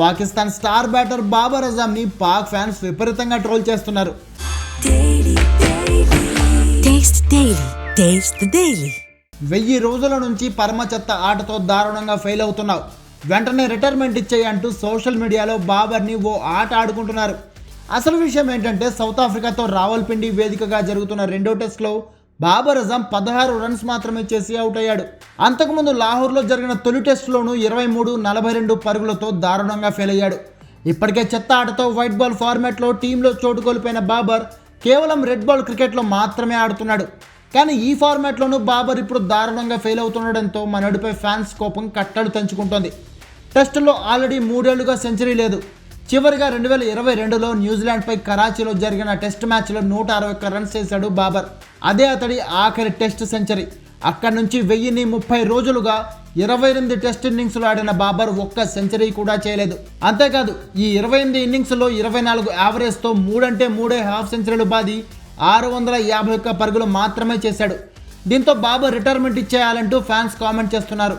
Pakistan star batter Babar అజామ్ని Pak fans విపరీతంగా troll చేస్తున్నారు. వెయ్యి రోజుల నుంచి పరమ చెత్త ఆటతో దారుణంగా ఫెయిల్ అవుతున్నావు. వెంటనే రిటైర్మెంట్ ఇచ్చేయి అంటూ సోషల్ మీడియాలో బాబర్ని ఓ ఆట ఆడుకుంటున్నారు. అసలు విషయం ఏంటంటే సౌత్ ఆఫ్రికాతో రావల్పిండి వేదికగా జరుగుతున్న రెండో టెస్ట్లో బాబర్ అజం పదహారు రన్స్ మాత్రమే చేసి అవుట్ అయ్యాడు. అంతకుముందు లాహోర్లో జరిగిన తొలి టెస్టులోనూ ఇరవై మూడు నలభై రెండు పరుగులతో దారుణంగా ఫెయిల్ అయ్యాడు. ఇప్పటికే చెత్త ఆటతో వైట్ బాల్ ఫార్మాట్లో టీంలో చోటు కోల్పోయిన బాబర్ కేవలం రెడ్ బాల్ క్రికెట్లో మాత్రమే ఆడుతున్నాడు. కానీ ఈ ఫార్మాట్లోనూ బాబర్ ఇప్పుడు దారుణంగా ఫెయిల్ అవుతుండడంతో మనడిపై ఫ్యాన్స్ కోపం కట్టలు తెంచుకుంటోంది. టెస్టులో ఆల్రెడీ మూడేళ్ళుగా సెంచరీ లేదు. చివరిగా రెండు వేల ఇరవై రెండులో న్యూజిలాండ్పై కరాచీలో జరిగిన టెస్ట్ మ్యాచ్లో నూట అరవై ఒక్క రన్స్ చేశాడు బాబర్. అదే అతడి ఆఖరి టెస్ట్ సెంచరీ. అక్కడి నుంచి వెయ్యిని ముప్పై రోజులుగా ఇరవై ఎనిమిది టెస్ట్ ఇన్నింగ్స్లో ఆడిన బాబర్ ఒక్క సెంచరీ కూడా చేయలేదు. అంతేకాదు ఈ ఇరవై ఎనిమిది ఇన్నింగ్స్లో ఇరవై నాలుగు యావరేజ్తో మూడంటే మూడే హాఫ్ సెంచరీలు బాది ఆరు వందల యాభై ఒక్క పరుగులు మాత్రమే చేశాడు. దీంతో బాబర్ రిటైర్మెంట్ ఇచ్చేయాలంటూ ఫ్యాన్స్ కామెంట్ చేస్తున్నారు.